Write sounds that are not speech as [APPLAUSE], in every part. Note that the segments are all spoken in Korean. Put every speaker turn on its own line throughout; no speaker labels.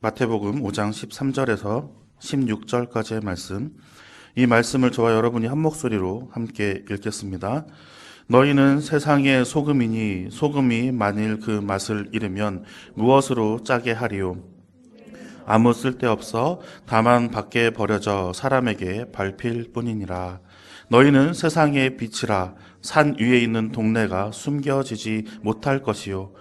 마태복음 5장 13절에서 16절까지의 말씀. 이 말씀을 저와 여러분이 한 목소리로 함께 읽겠습니다. 너희는 세상의 소금이니 소금이 만일 그 맛을 잃으면 무엇으로 짜게 하리요? 아무 쓸데없어 다만 밖에 버려져 사람에게 밟힐 뿐이니라. 너희는 세상의 빛이라 산 위에 있는 동네가 숨겨지지 못할 것이요.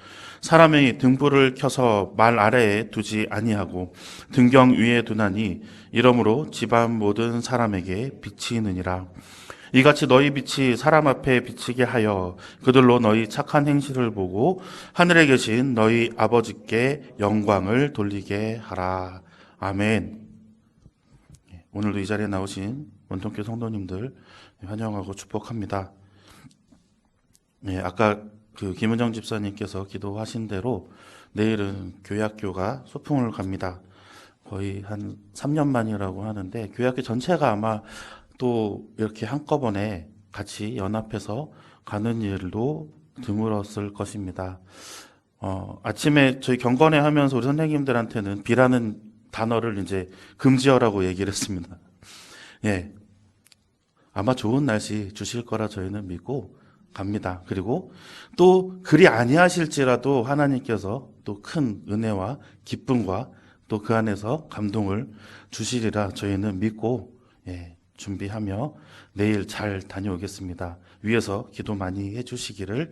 사람이 등불을 켜서 말 아래에 두지 아니하고 등경 위에 두나니 이러므로 집안 모든 사람에게 비치느니라. 이같이 너희 빛이 사람 앞에 비치게 하여 그들로 너희 착한 행실을 보고 하늘에 계신 너희 아버지께 영광을 돌리게 하라. 아멘. 오늘도 이 자리에 나오신 원통교 성도님들 환영하고 축복합니다. 네, 아까 그 김은정 집사님께서 기도하신 대로 내일은 교회학교가 소풍을 갑니다. 거의 한 3년 만이라고 하는데 교회학교 전체가 아마 또 이렇게 한꺼번에 같이 연합해서 가는 일도 드물었을 것입니다. 어, 아침에 저희 경건회 하면서 우리 선생님들한테는 비라는 단어를 이제 금지어라고 얘기를 했습니다. 예. 아마 좋은 날씨 주실 거라 저희는 믿고 갑니다. 그리고 또 그리 아니하실지라도 하나님께서 또 큰 은혜와 기쁨과 또 그 안에서 감동을 주시리라 저희는 믿고 예, 준비하며 내일 잘 다녀오겠습니다. 위에서 기도 많이 해주시기를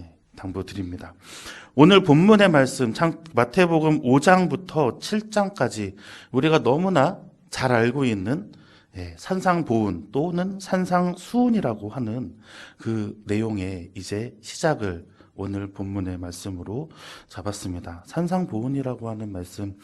예, 당부드립니다. 오늘 본문의 말씀 참 마태복음 5장부터 7장까지 우리가 너무나 잘 알고 있는 예, 산상보훈 또는 산상수훈이라고 하는 그 내용의 이제 시작을 오늘 본문의 말씀으로 잡았습니다. 산상보훈이라고 하는 말씀.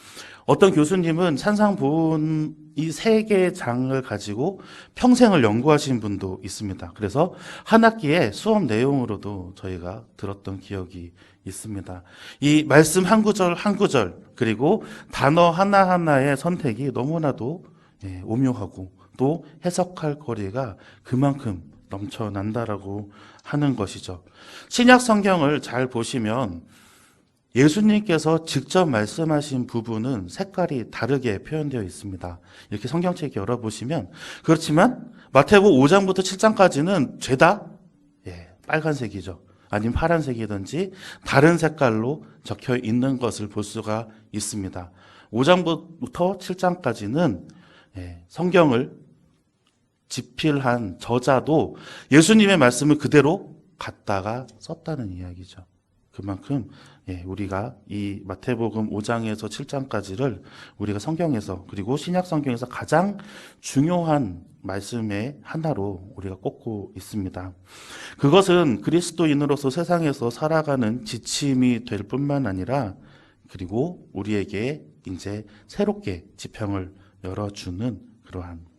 어떤 교수님은 산상보훈 이 세 개의 장을 가지고 평생을 연구하신 분도 있습니다. 그래서 한 학기에 수업 내용으로도 저희가 들었던 기억이 있습니다. 이 말씀 한 구절 한 구절 그리고 단어 하나하나의 선택이 너무나도 예, 오묘하고 또 해석할 거리가 그만큼 넘쳐난다라고 하는 것이죠. 신약 성경을 잘 보시면 예수님께서 직접 말씀하신 부분은 색깔이 다르게 표현되어 있습니다. 이렇게 성경책 열어보시면 그렇지만 마태복음 5장부터 7장까지는 죄다 예, 빨간색이죠. 아니면 파란색이든지 다른 색깔로 적혀 있는 것을 볼 수가 있습니다. 5장부터 7장까지는 예, 성경을 집필한 저자도 예수님의 말씀을 그대로 갖다가 썼다는 이야기죠. 그만큼 예, 우리가 이 마태복음 5장에서 7장까지를 우리가 성경에서 그리고 신약 성경에서 가장 중요한 말씀의 하나로 우리가 꼽고 있습니다. 그것은 그리스도인으로서 세상에서 살아가는 지침이 될 뿐만 아니라 그리고 우리에게 이제 새롭게 지평을 열어주는 그러한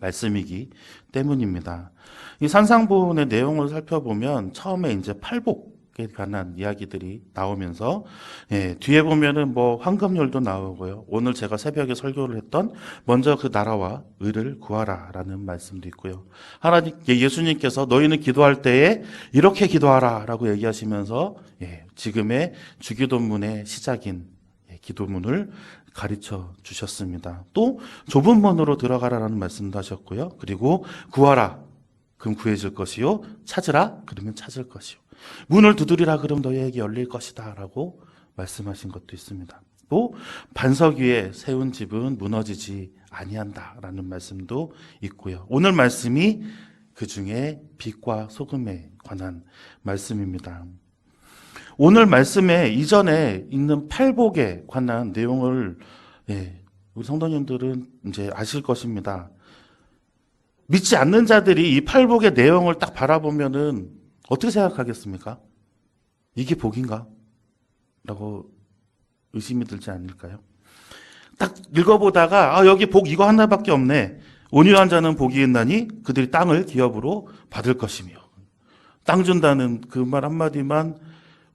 말씀이기 때문입니다. 이 산상보훈의 내용을 살펴보면 처음에 이제 팔복에 관한 이야기들이 나오면서 예, 뒤에 보면은 뭐 황금률도 나오고요. 오늘 제가 새벽에 설교를 했던 먼저 그 나라와 의를 구하라라는 말씀도 있고요. 하나님 예, 예수님께서 너희는 기도할 때에 이렇게 기도하라라고 얘기하시면서 예, 지금의 주기도문의 시작인 예, 기도문을 가르쳐 주셨습니다. 또 좁은 문으로 들어가라라는 말씀도 하셨고요. 그리고 구하라. 그럼 구해질 것이요. 찾으라. 그러면 찾을 것이요. 문을 두드리라. 그럼 너희에게 열릴 것이다. 라고 말씀하신 것도 있습니다. 또 반석 위에 세운 집은 무너지지 아니한다. 라는 말씀도 있고요. 오늘 말씀이 그 중에 빛과 소금에 관한 말씀입니다. 오늘 말씀에 이전에 있는 팔복에 관한 내용을 예, 우리 성도님들은 이제 아실 것입니다. 믿지 않는 자들이 이 팔복의 내용을 딱 바라보면은 어떻게 생각하겠습니까? 이게 복인가? 라고 의심이 들지 않을까요? 딱 읽어보다가 아 여기 복 이거 하나밖에 없네. 온유한 자는 복이 있나니 그들이 땅을 기업으로 받을 것이며 땅 준다는 그 말 한마디만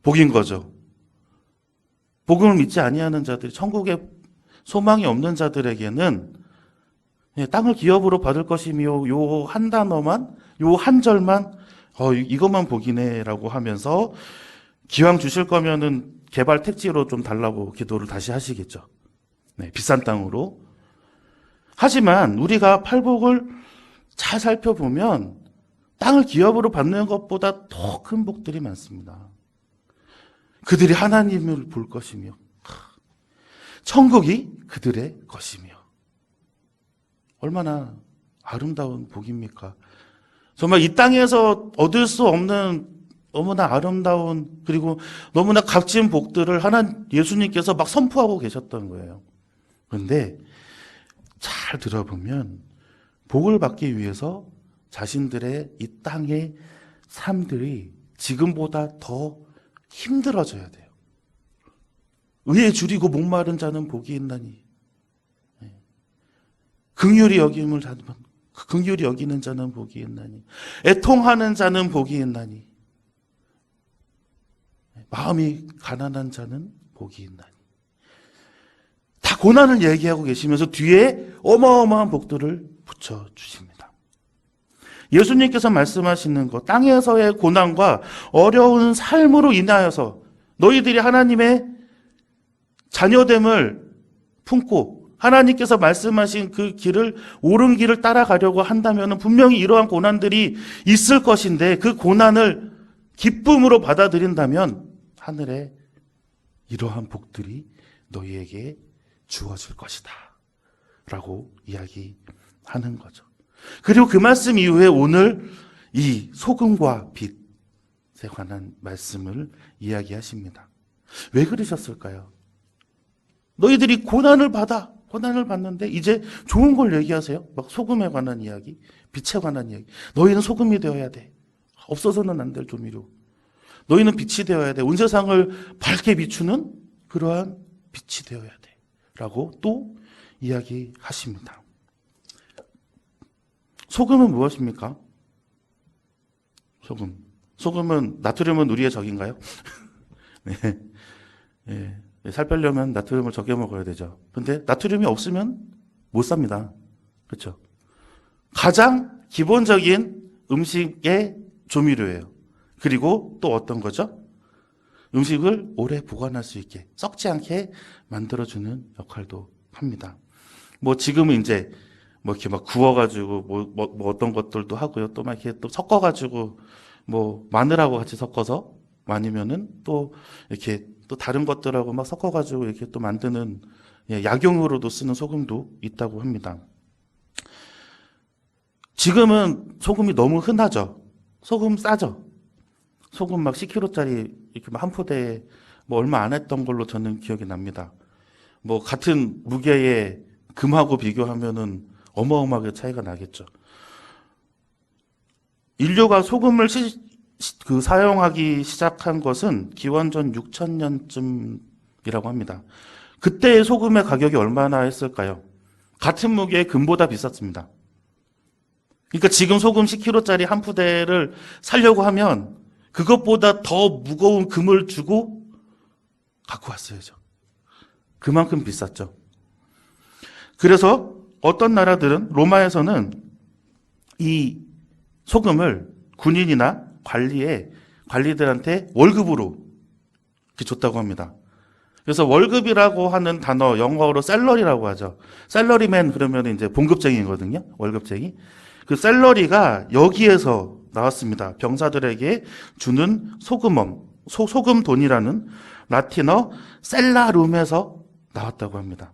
복인 거죠. 복음을 믿지 아니하는 자들이 천국에 소망이 없는 자들에게는 예, 땅을 기업으로 받을 것이며 요 한 단어만 요 한 절만 어 이- 이것만 복이네라고 하면서 기왕 주실 거면은 개발 택지로 좀 달라고 기도를 다시 하시겠죠. 네, 비싼 땅으로. 하지만 우리가 팔복을 잘 살펴보면 땅을 기업으로 받는 것보다 더 큰 복들이 많습니다. 그들이 하나님을 볼 것이며 천국이 그들의 것이며 얼마나 아름다운 복입니까? 정말 이 땅에서 얻을 수 없는 너무나 아름다운 그리고 너무나 값진 복들을 하나 예수님께서 막 선포하고 계셨던 거예요. 그런데 잘 들어보면 복을 받기 위해서 자신들의 이 땅의 삶들이 지금보다 더 힘들어져야 돼요. 의에 줄이고 목마른 자는 복이 있나니. 네. 긍휼히 여김을 자는 긍휼히 여기는 자는 복이 있나니. 애통하는 자는 복이 있나니. 네. 마음이 가난한 자는 복이 있나니. 다 고난을 얘기하고 계시면서 뒤에 어마어마한 복들을 붙여 주십니다. 예수님께서 말씀하시는 것, 땅에서의 고난과 어려운 삶으로 인하여서 너희들이 하나님의 자녀됨을 품고 하나님께서 말씀하신 그 길을 옳은 길을 따라가려고 한다면 분명히 이러한 고난들이 있을 것인데 그 고난을 기쁨으로 받아들인다면 하늘에 이러한 복들이 너희에게 주어질 것이다. 라고 이야기하는 거죠. 그리고 그 말씀 이후에 오늘 이 소금과 빛에 관한 말씀을 이야기하십니다. 왜 그러셨을까요? 너희들이 고난을 받아, 고난을 받는데 이제 좋은 걸 얘기하세요. 막 소금에 관한 이야기, 빛에 관한 이야기. 너희는 소금이 되어야 돼. 없어서는 안 될 조미료. 너희는 빛이 되어야 돼. 온 세상을 밝게 비추는 그러한 빛이 되어야 돼. 라고 또 이야기하십니다. 소금은 무엇입니까? 소금. 소금은 나트륨은 우리의 적인가요? [LAUGHS] 네. 네. 살 빼려면 나트륨을 적게 먹어야 되죠. 근데 나트륨이 없으면 못 삽니다. 그렇죠? 가장 기본적인 음식의 조미료예요. 그리고 또 어떤 거죠? 음식을 오래 보관할 수 있게 썩지 않게 만들어주는 역할도 합니다. 뭐 지금은 이제 뭐 이렇게 막 구워가지고 뭐, 뭐, 뭐 어떤 것들도 하고요. 또 막 이렇게 또 섞어가지고 뭐 마늘하고 같이 섞어서 아니면은 또 이렇게 또 다른 것들하고 막 섞어가지고 이렇게 또 만드는 예, 약용으로도 쓰는 소금도 있다고 합니다. 지금은 소금이 너무 흔하죠. 소금 싸죠. 소금 막 10kg짜리 이렇게 막한 포대에 뭐 얼마 안 했던 걸로 저는 기억이 납니다. 뭐 같은 무게의 금하고 비교하면은 어마어마하게 차이가 나겠죠. 인류가 소금을 시, 그 사용하기 시작한 것은 기원전 6천년쯤이라고 합니다. 그때의 소금의 가격이 얼마나 했을까요? 같은 무게의 금보다 비쌌습니다. 그러니까 지금 소금 10kg짜리 한 푸대를 살려고 하면 그것보다 더 무거운 금을 주고 갖고 왔어야죠. 그만큼 비쌌죠. 그래서 어떤 나라들은 로마에서는 이 소금을 군인이나 관리에 관리들한테 월급으로 줬다고 합니다. 그래서 월급이라고 하는 단어 영어로 셀러리라고 하죠. 셀러리맨 그러면 이제 봉급쟁이거든요. 월급쟁이. 그 셀러리가 여기에서 나왔습니다. 병사들에게 주는 소금엄, 소, 소금 돈이라는 라틴어 셀라룸에서 나왔다고 합니다.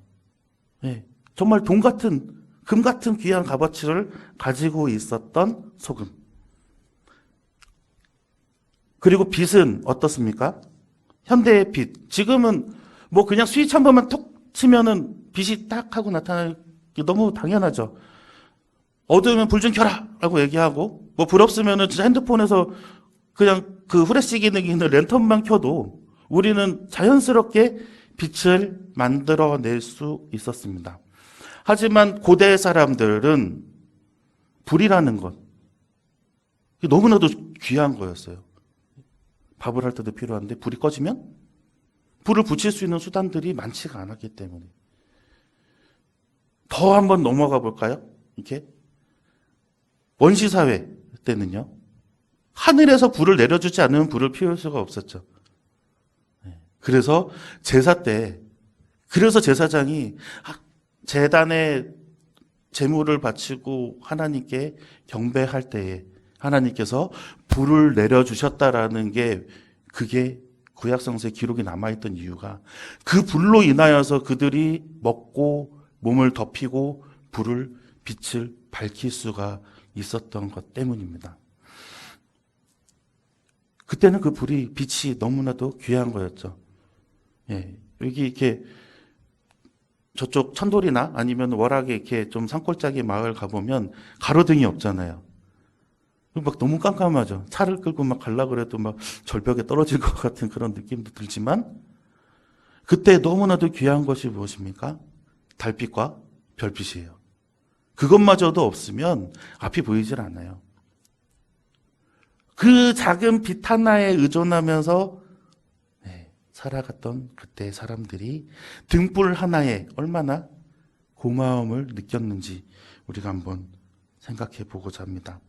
예, 정말 돈 같은, 금 같은 귀한 값어치를 가지고 있었던 소금. 그리고 빛은 어떻습니까? 현대의 빛. 지금은 뭐 그냥 스위치 한 번만 톡 치면은 빛이 딱 하고 나타나기 너무 당연하죠. 어두우면 불 좀 켜라! 라고 얘기하고, 뭐 불 없으면은 진짜 핸드폰에서 그냥 그 후레쉬 기능이 있는 랜턴만 켜도 우리는 자연스럽게 빛을 만들어낼 수 있었습니다. 하지만 고대 사람들은 불이라는 것, 너무나도 귀한 거였어요. 밥을 할 때도 필요한데 불이 꺼지면 불을 붙일 수 있는 수단들이 많지가 않았기 때문에. 더 한번 넘어가 볼까요? 이렇게. 원시 사회 때는요, 하늘에서 불을 내려주지 않으면 불을 피울 수가 없었죠. 네. 그래서 제사 때 그래서 제사장이 아, 재단에 제물을 바치고 하나님께 경배할 때에 하나님께서 불을 내려 주셨다라는 게 그게 구약 성서에 기록이 남아 있던 이유가 그 불로 인하여서 그들이 먹고 몸을 덮이고 불을 빛을 밝힐 수가 있었던 것 때문입니다. 그때는 그 불이 빛이 너무나도 귀한 거였죠. 예, 여기 이렇게 저쪽 천돌이나 아니면 월악에 이렇게 좀 산골짜기 마을 가보면 가로등이 없잖아요. 막 너무 깜깜하죠. 차를 끌고 막 갈라 그래도 막 절벽에 떨어질 [LAUGHS] 것 같은 그런 느낌도 들지만 그때 너무나도 귀한 것이 무엇입니까? 달빛과 별빛이에요. 그것마저도 없으면 앞이 보이질 않아요. 그 작은 빛 하나에 의존하면서 네, 살아갔던 그때 사람들이 등불 하나에 얼마나 고마움을 느꼈는지 우리가 한번 생각해 보고자 합니다.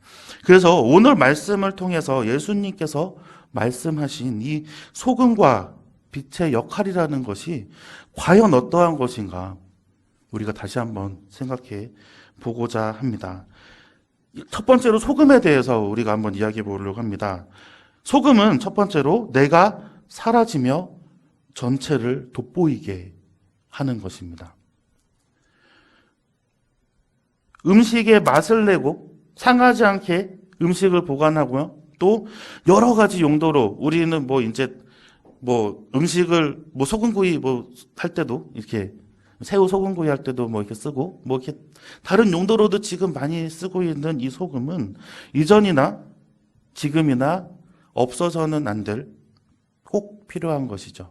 그래서 오늘 말씀을 통해서 예수님께서 말씀하신 이 소금과 빛의 역할이라는 것이 과연 어떠한 것인가 우리가 다시 한번 생각해 보고자 합니다. 첫 번째로 소금에 대해서 우리가 한번 이야기해 보려고 합니다. 소금은 첫 번째로 내가 사라지며 전체를 돋보이게 하는 것입니다. 음식에 맛을 내고 상하지 않게 음식을 보관하고요. 또 여러 가지 용도로 우리는 뭐 이제 뭐 음식을 뭐 소금구이 뭐 할 때도 이렇게 새우 소금구이 할 때도 뭐 이렇게 쓰고 뭐 이렇게 다른 용도로도 지금 많이 쓰고 있는 이 소금은 이전이나 지금이나 없어서는 안 될 꼭 필요한 것이죠.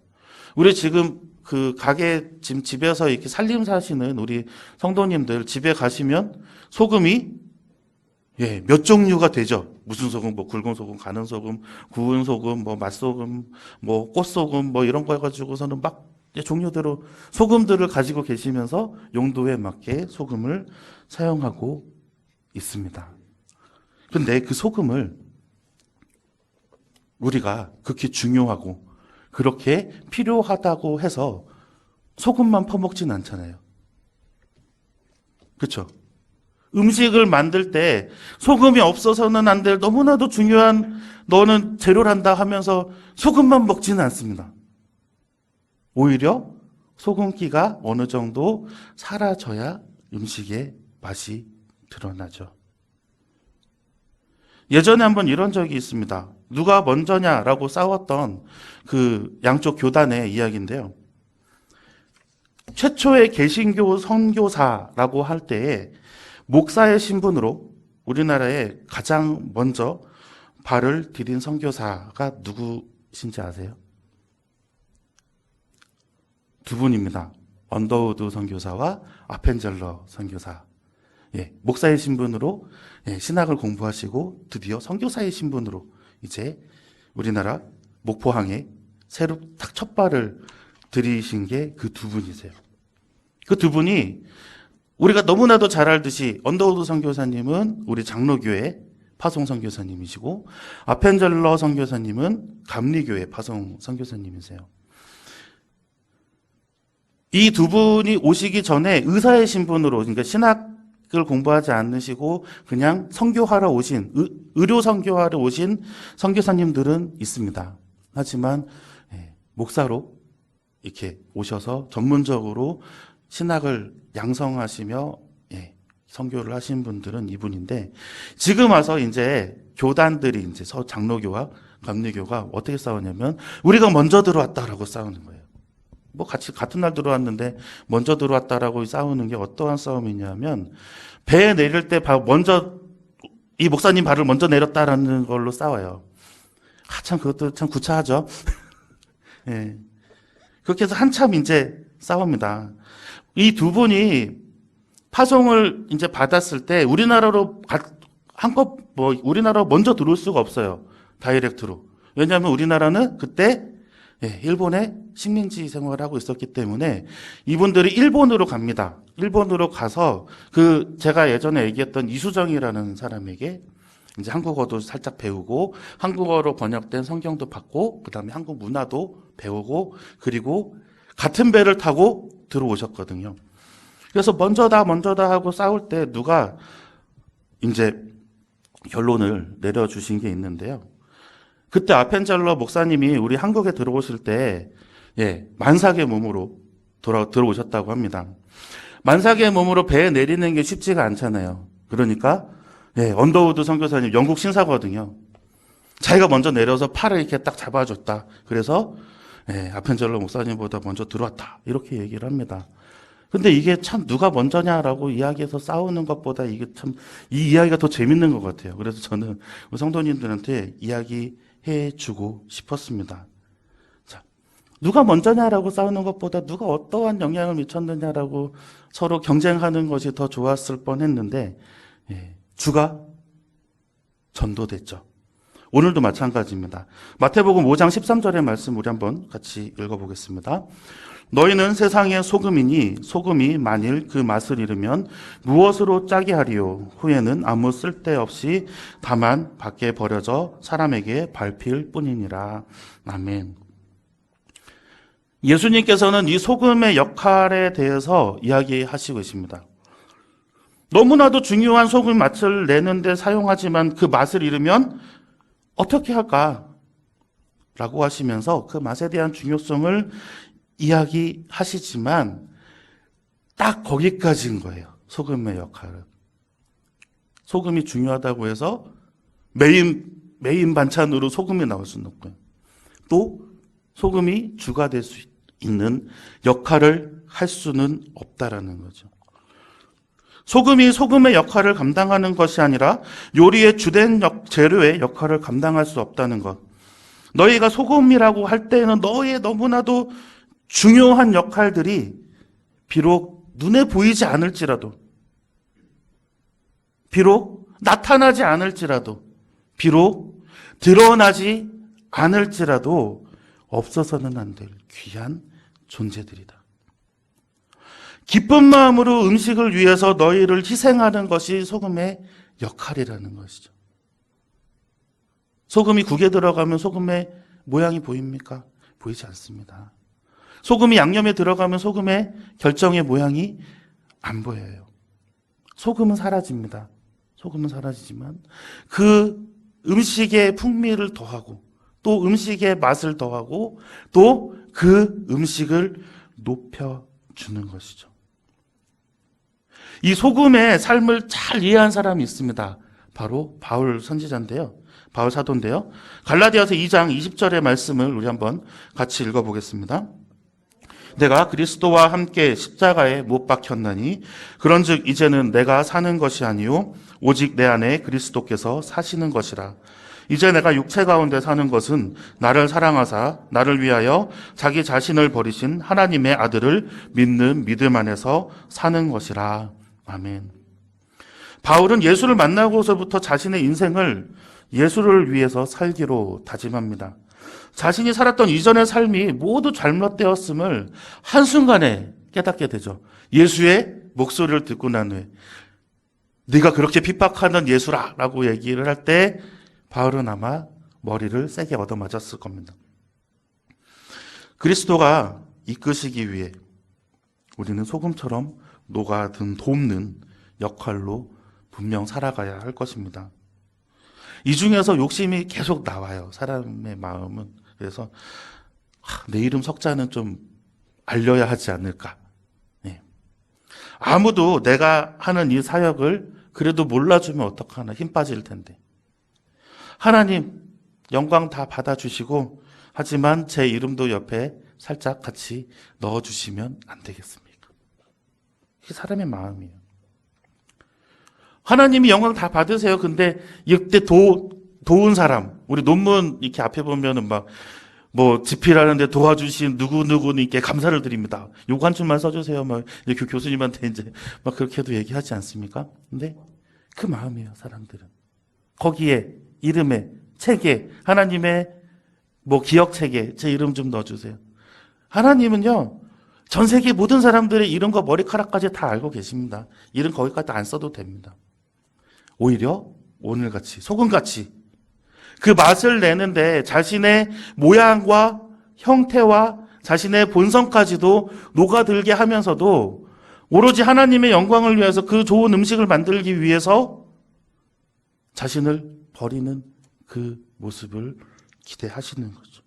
우리 지금 그 가게 지금 집에서 이렇게 살림 사시는 우리 성도님들 집에 가시면 소금이 예, 몇 종류가 되죠. 무슨 소금, 뭐 굵은 소금, 가는 소금, 구운 소금, 뭐 맛소금, 뭐 꽃소금, 뭐 이런 거 해가지고서는 막 종류대로 소금들을 가지고 계시면서 용도에 맞게 소금을 사용하고 있습니다. 근데 그 소금을 우리가 그렇게 중요하고 그렇게 필요하다고 해서 소금만 퍼먹진 않잖아요. 그렇죠? 음식을 만들 때 소금이 없어서는 안 될 너무나도 중요한 너는 재료란다 하면서 소금만 먹지는 않습니다. 오히려 소금기가 어느 정도 사라져야 음식의 맛이 드러나죠. 예전에 한번 이런 적이 있습니다. 누가 먼저냐라고 싸웠던 그 양쪽 교단의 이야기인데요. 최초의 개신교 선교사라고 할 때에 목사의 신분으로 우리나라에 가장 먼저 발을 디딘 선교사가 누구신지 아세요? 두 분입니다. 언더우드 선교사와 아펜젤러 선교사. 예, 목사의 신분으로 예, 신학을 공부하시고 드디어 선교사의 신분으로 이제 우리나라 목포항에 새로 딱첫 발을 들이신 게 그 두 분이세요. 그 두 분이 우리가 너무나도 잘 알듯이 언더우드 선교사님은 우리 장로교회 파송 선교사님이시고 아펜젤러 선교사님은 감리교회 파송 선교사님이세요. 이 두 분이 오시기 전에 의사의 신분으로 그러니까 신학 을 공부하지 않으시고 그냥 선교하러 오신 의, 의료 선교하러 오신 선교사님들은 있습니다. 하지만 예, 목사로 이렇게 오셔서 전문적으로 신학을 양성하시며 예, 선교를 하신 분들은 이분인데 지금 와서 이제 교단들이 이제 서 장로교와 감리교가 어떻게 싸우냐면 우리가 먼저 들어왔다라고 싸우는 거예요. 뭐 같이 같은 날 들어왔는데 먼저 들어왔다라고 싸우는 게 어떠한 싸움이냐면 배에 내릴 때 바- 먼저 이 목사님 발을 먼저 내렸다라는 걸로 싸워요. 아, 참 그것도 참 구차하죠. [LAUGHS] 예. 그렇게 해서 한참 이제 싸웁니다. 이 두 분이 파송을 이제 받았을 때 우리나라로 가- 한껏 뭐 우리나라 먼저 들어올 수가 없어요. 다이렉트로. 왜냐하면 우리나라는 그때 예, 일본에 식민지 생활을 하고 있었기 때문에 이분들이 일본으로 갑니다. 일본으로 가서 그 제가 예전에 얘기했던 이수정이라는 사람에게 이제 한국어도 살짝 배우고 한국어로 번역된 성경도 받고 그다음에 한국 문화도 배우고 그리고 같은 배를 타고 들어오셨거든요. 그래서 먼저다 먼저다 하고 싸울 때 누가 이제 결론을 내려주신 게 있는데요. 그때 아펜젤러 목사님이 우리 한국에 들어오실 때 예, 만삭의 몸으로 돌아 들어오셨다고 합니다. 만삭의 몸으로 배에 내리는 게 쉽지가 않잖아요. 그러니까 예, 언더우드 선교사님 영국 신사거든요. 자기가 먼저 내려서 팔을 이렇게 딱 잡아줬다. 그래서 예, 아펜젤러 목사님보다 먼저 들어왔다. 이렇게 얘기를 합니다. 근데 이게 참 누가 먼저냐라고 이야기해서 싸우는 것보다 이게 참 이 이야기가 더 재밌는 것 같아요. 그래서 저는 우리 성도님들한테 이야기 해 주고 싶었습니다. 자, 누가 먼저냐라고 싸우는 것보다 누가 어떠한 영향을 미쳤느냐라고 서로 경쟁하는 것이 더 좋았을 뻔했는데 예, 주가 전도됐죠. 오늘도 마찬가지입니다. 마태복음 5장 13절의 말씀 우리 한번 같이 읽어보겠습니다. 너희는 세상의 소금이니 소금이 만일 그 맛을 잃으면 무엇으로 짜게 하리요 후에는 아무 쓸데없이 다만 밖에 버려져 사람에게 밟힐 뿐이니라 아멘. 예수님께서는 이 소금의 역할에 대해서 이야기하시고 있습니다. 너무나도 중요한 소금 맛을 내는데 사용하지만 그 맛을 잃으면 어떻게 할까? 라고 하시면서 그 맛에 대한 중요성을 이야기하시지만 딱 거기까지인 거예요. 소금의 역할은. 소금이 중요하다고 해서 메인, 메인 반찬으로 소금이 나올 수는 없고요. 또 소금이 주가 될 수 있는 역할을 할 수는 없다라는 거죠. 소금이 소금의 역할을 감당하는 것이 아니라 요리의 주된 역, 재료의 역할을 감당할 수 없다는 것. 너희가 소금이라고 할 때에는 너희의 너무나도 중요한 역할들이 비록 눈에 보이지 않을지라도, 비록 나타나지 않을지라도, 비록 드러나지 않을지라도 없어서는 안 될 귀한 존재들이다. 기쁜 마음으로 음식을 위해서 너희를 희생하는 것이 소금의 역할이라는 것이죠. 소금이 국에 들어가면 소금의 모양이 보입니까? 보이지 않습니다. 소금이 양념에 들어가면 소금의 결정의 모양이 안 보여요. 소금은 사라집니다. 소금은 사라지지만 그 음식의 풍미를 더하고 또 음식의 맛을 더하고 또 그 음식을 높여주는 것이죠. 이 소금의 삶을 잘 이해한 사람이 있습니다. 바로 바울 선지자인데요. 바울 사도인데요. 갈라디아서 2장 20절의 말씀을 우리 한번 같이 읽어보겠습니다. 내가 그리스도와 함께 십자가에 못 박혔나니 그런즉 이제는 내가 사는 것이 아니요 오직 내 안에 그리스도께서 사시는 것이라 이제 내가 육체 가운데 사는 것은 나를 사랑하사 나를 위하여 자기 자신을 버리신 하나님의 아들을 믿는 믿음 안에서 사는 것이라 아멘. 바울은 예수를 만나고서부터 자신의 인생을 예수를 위해서 살기로 다짐합니다. 자신이 살았던 이전의 삶이 모두 잘못되었음을 한순간에 깨닫게 되죠. 예수의 목소리를 듣고 난 후에 네가 그렇게 핍박하는 예수라 라고 얘기를 할 때 바울은 아마 머리를 세게 얻어맞았을 겁니다. 그리스도가 이끄시기 위해 우리는 소금처럼 녹아든 돕는 역할로 분명 살아가야 할 것입니다. 이 중에서 욕심이 계속 나와요. 사람의 마음은. 그래서 하, 내 이름 석자는 좀 알려야 하지 않을까. 네. 아무도 내가 하는 이 사역을 그래도 몰라주면 어떡하나 힘 빠질 텐데. 하나님 영광 다 받아주시고 하지만 제 이름도 옆에 살짝 같이 넣어주시면 안 되겠습니까? 이게 사람의 마음이에요. 하나님이 영광 다 받으세요. 근데 이때 도, 도운 사람, 우리 논문 이렇게 앞에 보면은 막, 뭐, 집필하는데 도와주신 누구누구님께 감사를 드립니다. 요거 한 줄만 써주세요. 막, 이렇게 교수님한테 이제 막 그렇게도 얘기하지 않습니까? 근데 그 마음이에요, 사람들은. 거기에, 이름에, 책에, 하나님의 뭐 기억책에 제 이름 좀 넣어주세요. 하나님은요, 전 세계 모든 사람들의 이름과 머리카락까지 다 알고 계십니다. 이름 거기까지 안 써도 됩니다. 오히려 오늘같이, 소금같이 그 맛을 내는데 자신의 모양과 형태와 자신의 본성까지도 녹아들게 하면서도 오로지 하나님의 영광을 위해서 그 좋은 음식을 만들기 위해서 자신을 버리는 그 모습을 기대하시는 거죠.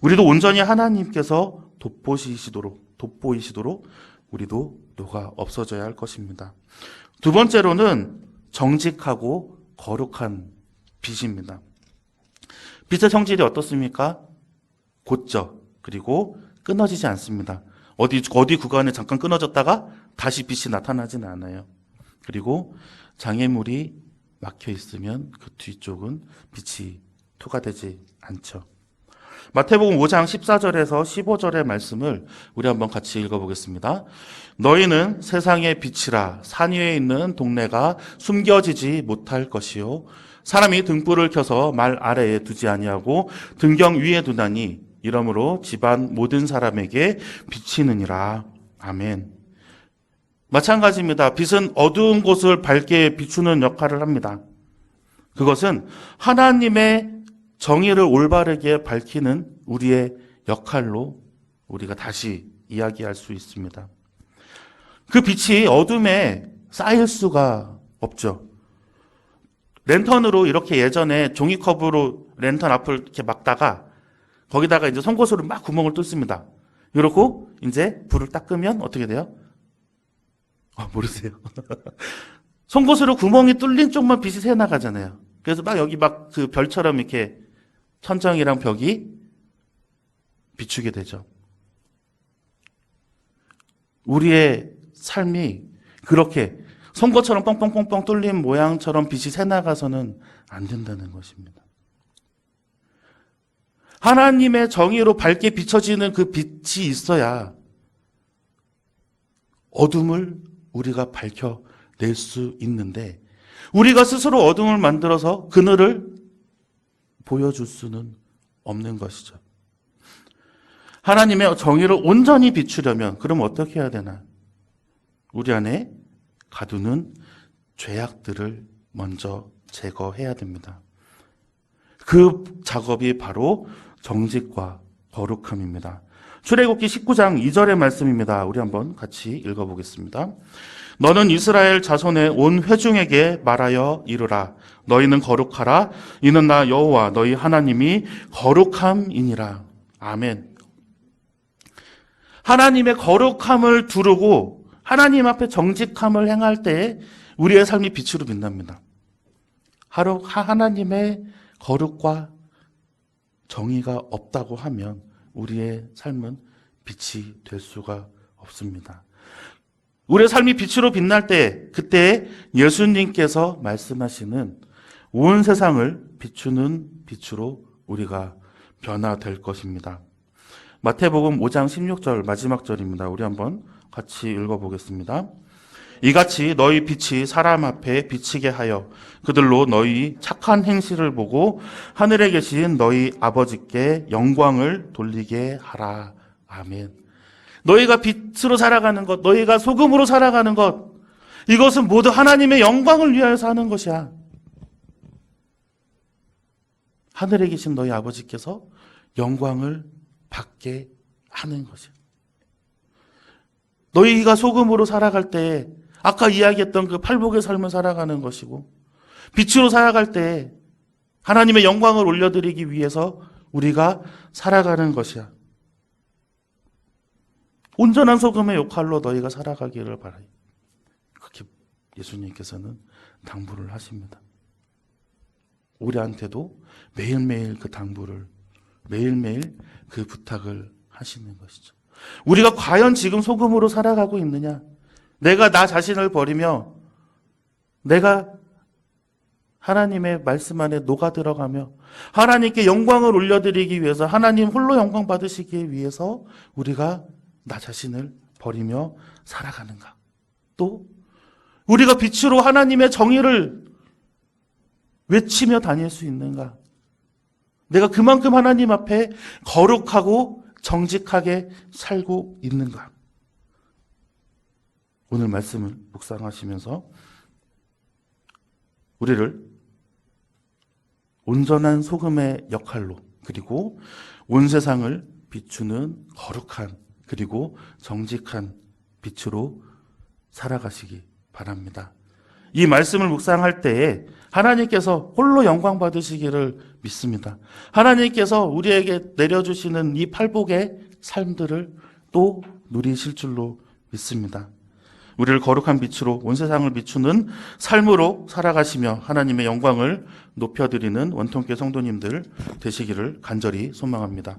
우리도 온전히 하나님께서 돋보이시도록, 돋보이시도록 우리도 녹아 없어져야 할 것입니다. 두 번째로는 정직하고 거룩한 빛입니다. 빛의 성질이 어떻습니까? 곧죠. 그리고 끊어지지 않습니다. 어디, 어디 구간에 잠깐 끊어졌다가 다시 빛이 나타나지는 않아요. 그리고 장애물이 막혀 있으면 그 뒤쪽은 빛이 투과되지 않죠. 마태복음 5장 14절에서 15절의 말씀을 우리 한번 같이 읽어보겠습니다. 너희는 세상의 빛이라 산 위에 있는 동네가 숨겨지지 못할 것이요 사람이 등불을 켜서 말 아래에 두지 아니하고 등경 위에 두나니 이러므로 집안 모든 사람에게 비치느니라. 아멘. 마찬가지입니다. 빛은 어두운 곳을 밝게 비추는 역할을 합니다. 그것은 하나님의 정의를 올바르게 밝히는 우리의 역할로 우리가 다시 이야기할 수 있습니다. 그 빛이 어둠에 쌓일 수가 없죠. 랜턴으로 이렇게 예전에 종이컵으로 랜턴 앞을 이렇게 막다가 거기다가 이제 송곳으로 막 구멍을 뚫습니다. 이러고 이제 불을 딱 끄면 어떻게 돼요? 아, 모르세요. [LAUGHS] 송곳으로 구멍이 뚫린 쪽만 빛이 새 나가잖아요. 그래서 막 여기 막 그 별처럼 이렇게 천정이랑 벽이 비추게 되죠. 우리의 삶이 그렇게 송곳처럼 뻥뻥뻥뻥 뚫린 모양처럼 빛이 새 나가서는 안 된다는 것입니다. 하나님의 정의로 밝게 비춰지는 그 빛이 있어야 어둠을 우리가 밝혀낼 수 있는데 우리가 스스로 어둠을 만들어서 그늘을 보여줄 수는 없는 것이죠. 하나님의 정의를 온전히 비추려면 그럼 어떻게 해야 되나? 우리 안에 가두는 죄악들을 먼저 제거해야 됩니다. 그 작업이 바로 정직과 거룩함입니다. 출애굽기 19장 2절의 말씀입니다. 우리 한번 같이 읽어보겠습니다. 너는 이스라엘 자손의 온 회중에게 말하여 이르라. 너희는 거룩하라. 이는 나 여호와 너희 하나님이 거룩함이니라. 아멘. 하나님의 거룩함을 두르고 하나님 앞에 정직함을 행할 때 우리의 삶이 빛으로 빛납니다. 하루 하나님의 거룩과 정의가 없다고 하면 우리의 삶은 빛이 될 수가 없습니다. 우리의 삶이 빛으로 빛날 때 그때 예수님께서 말씀하시는 온 세상을 비추는 빛으로 우리가 변화될 것입니다. 마태복음 5장 16절 마지막 절입니다. 우리 한번 같이 읽어보겠습니다. 이같이 너희 빛이 사람 앞에 비치게 하여 그들로 너희 착한 행실을 보고 하늘에 계신 너희 아버지께 영광을 돌리게 하라. 아멘. 너희가 빛으로 살아가는 것, 너희가 소금으로 살아가는 것, 이것은 모두 하나님의 영광을 위하여서 하는 것이야. 하늘에 계신 너희 아버지께서 영광을 받게 하는 것이야. 너희가 소금으로 살아갈 때 아까 이야기했던 그 팔복의 삶을 살아가는 것이고 빛으로 살아갈 때 하나님의 영광을 올려드리기 위해서 우리가 살아가는 것이야. 온전한 소금의 역할로 너희가 살아가기를 바라요. 그렇게 예수님께서는 당부를 하십니다. 우리한테도 매일매일 그 당부를 매일매일 그 부탁을 하시는 것이죠. 우리가 과연 지금 소금으로 살아가고 있느냐? 내가 나 자신을 버리며 내가 하나님의 말씀 안에 녹아 들어가며 하나님께 영광을 올려드리기 위해서 하나님 홀로 영광 받으시기 위해서 우리가 나 자신을 버리며 살아가는가? 또 우리가 빛으로 하나님의 정의를 외치며 다닐 수 있는가? 내가 그만큼 하나님 앞에 거룩하고 정직하게 살고 있는가? 오늘 말씀을 묵상하시면서 우리를 온전한 소금의 역할로 그리고 온 세상을 비추는 거룩한 그리고 정직한 빛으로 살아가시기 바랍니다. 이 말씀을 묵상할 때에 하나님께서 홀로 영광 받으시기를 믿습니다. 하나님께서 우리에게 내려주시는 이 팔복의 삶들을 또 누리실 줄로 믿습니다. 우리를 거룩한 빛으로 온 세상을 비추는 삶으로 살아가시며 하나님의 영광을 높여드리는 원통교 성도님들 되시기를 간절히 소망합니다.